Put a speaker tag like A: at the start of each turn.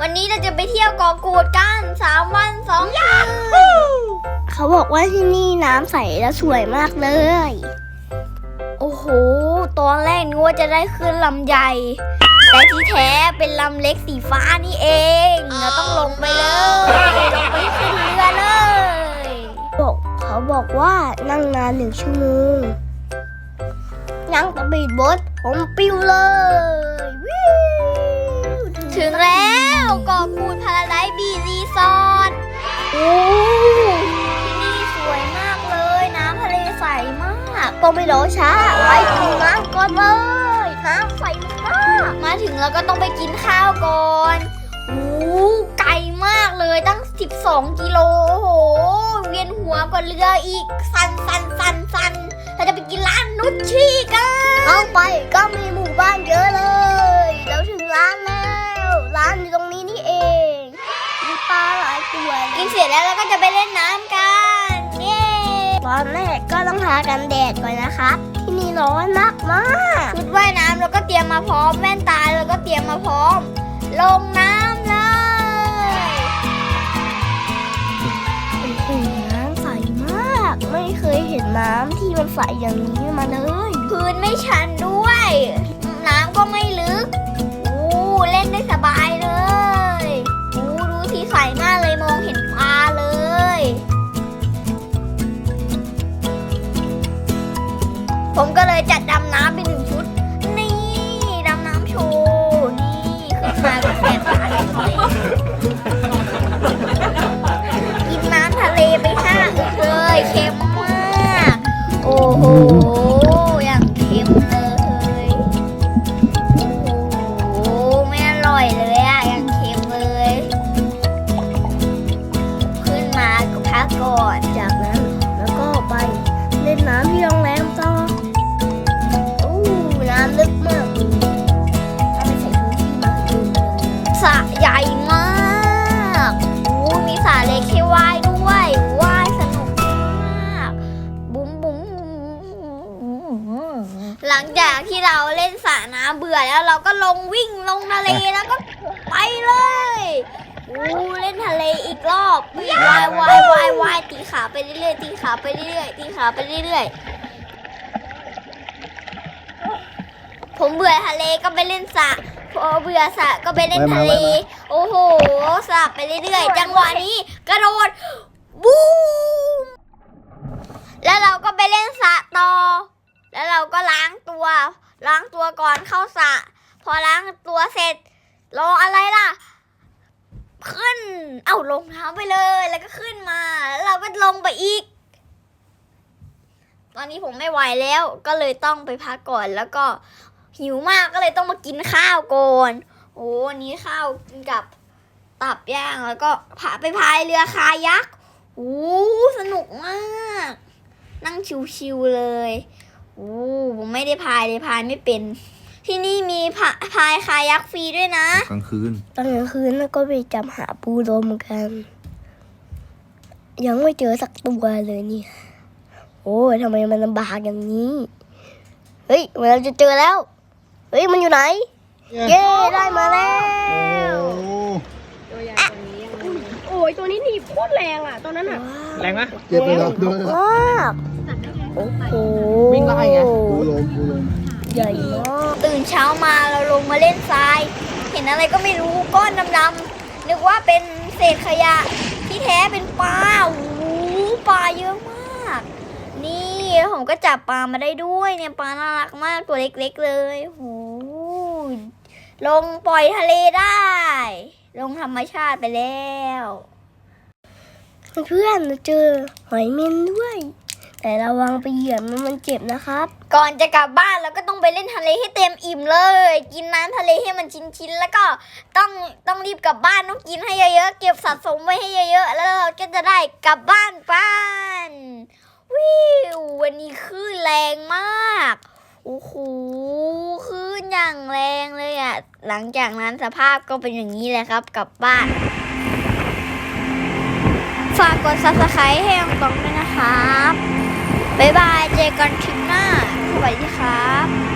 A: วันนี้เราจะไปเที่ยวเกาะกูดกันสามวันสองคืน
B: เขาบอกว่าที่นี่น้ำใสและสวยมากเลย
A: โอ้โห ตอนแรกนึกว่าจะได้ขึ้นลำใหญ่ แต่ที่แท้เป็นลำเล็กสีฟ้านี่เอง เราต้องลงไปเลยลงไปขึ้นเรือเลย
B: บอกเขาบอกว่านั่งนานหนึ่งชั่วโมงนั่งสปีดโบ๊ทผมปิวเลย
A: กูดพาราไดซ์บีรีสอร์ท
B: โอ้
A: ที่นี่สวยมากเลย น้ำทะเลใสมาก
B: ก็ไม่รอช้า ไปกินน้ำก่อนเลยน้ำใสมาก
A: มาถึงแล้วก็ต้องไปกินข้าวก่อนโอ้ไกลมากเลยตั้ง 12 กิโล โอ้โห เวียนหัวกว่าเรืออีก สันสันสันสันเราจะไปกินร้านนุชชี่กัน
B: เข้าไปก็มี เลย
A: กินเสร็จแล้วเราก็จะไปเล่นน้ำกัน เย้
B: ตอนแรกก็ต้องทากันแดดก่อนนะครับที่นี่ร้อนมากมาก
A: ชุดว่ายน้ำเราก็เตรียมมาพร้อมแว่นตาเราก็เตรียมมาพร้อม ลงน้ำเลย
B: โอ้โหน้ำใสมาก ไม่เคยเห็นน้ำที่มันใสอย่างนี้มาเลย
A: พื้นไม่ชันด้วยน้ ผมก็เลยจั เราเล่น
B: ส
A: ระน้ำเบื่อแล้วเราก็ลงวิ่งลงทะเลแล้วก็ไปเลยอู้เล่นทะเลอีกรอบวิ่งว่ายว่ายว่ายว่ายตีขาไปเรื่อยๆตีขาไปเรื่อยๆตีขาไปเรื่อยๆผมเบื่อทะเลก็ไปเล่นสระพอเบื่อสระก็ไปเล่นทะเล โอ้โหสลับไปเรื่อยๆจังหวะนี้กระโดด บูม แล้วเราก็ไปเล่นสระต่อ แล้วเราก็ล้างตัว ล้างตัวก่อนเข้าสระ พอล้างตัวเสร็จ รออะไรล่ะ ขึ้น เอาลงน้ำไปเลย แล้วก็ขึ้นมา แล้วเราก็ลงไปอีก ตอนนี้ผมไม่ไหวแล้ว ก็เลยต้องไปพักก่อน แล้วก็หิวมากก็เลยต้องมากินข้าวก่อน โอ้วันนี้ข้าวกินกับตับย่างแล้วก็พาไปพายเรือคายักโอ้สนุกมาก นั่งชิวๆเลยโอ้ผมไม่ได้พายเลยพายไม่เป็น ที่นี่มีพาพายคายักฟรีด้วยนะ
C: กลางคืน
B: ตอนกลางคืนก็ไปจับหาปูโดมกัน ยังไม่เจอสักตัวเลยเนี่ยโอ้ยทำไมมันลำบากอย่างนี้ เฮ้ยเราจะเจอแล้ว เฮ้ยมันอยู่ไหน เย้ได้มาแล้ว
D: โอ้ยตัวนี้หนีบโคตรแรงอะตอนนั้นอะ
C: แรงไหม
E: เจ็บไปแล้วด้วย
B: มากโอ้โห
C: วิ่งไล่ไง
E: บูลมบูลม
B: ใหญ่มาก
A: ตื่นเช้ามาเราลงมาเล่นทราย เห็นอะไรก็ไม่รู้ก้อนดำๆนึกว่าเป็นเศษขยะที่แท้เป็นปลาโอ้โหปลาเยอะมาก นี่ผมก็จับปลามาได้ด้วยเนี่ยปลาน่ารักมากตัวเล็กๆเลยโอ้โหลงปล่อยทะเลได้ ลงธรรมชาติไปแล้ว
B: เพื่อนเจอหอยเม่นด้วย แต่ระวังไปเหยียบมันมันเจ็บนะครับ
A: ก่อนจะกลับบ้านเราก็ต้องไปเล่นทะเลให้เต็มอิ่มเลย กินน้ำทะเลให้มันชิ้นๆแล้วก็ต้องต้องรีบกลับบ้านต้องกินให้เยอะๆเก็บสะสมไว้ให้เยอะๆแล้วเราก็จะได้กลับบ้านบ้านวิววันนี้คลื่นแรงมากโอ้โหคลื่นอย่างแรงเลยอะหลังจากนั้นสภาพก็เป็นอย่างนี้เลยครับกลับบ้านฝากกด subscribe ให้องตองด้วยนะครับ บ๊ายบาย เจอกันคลิปหน้าสวัสดีครับ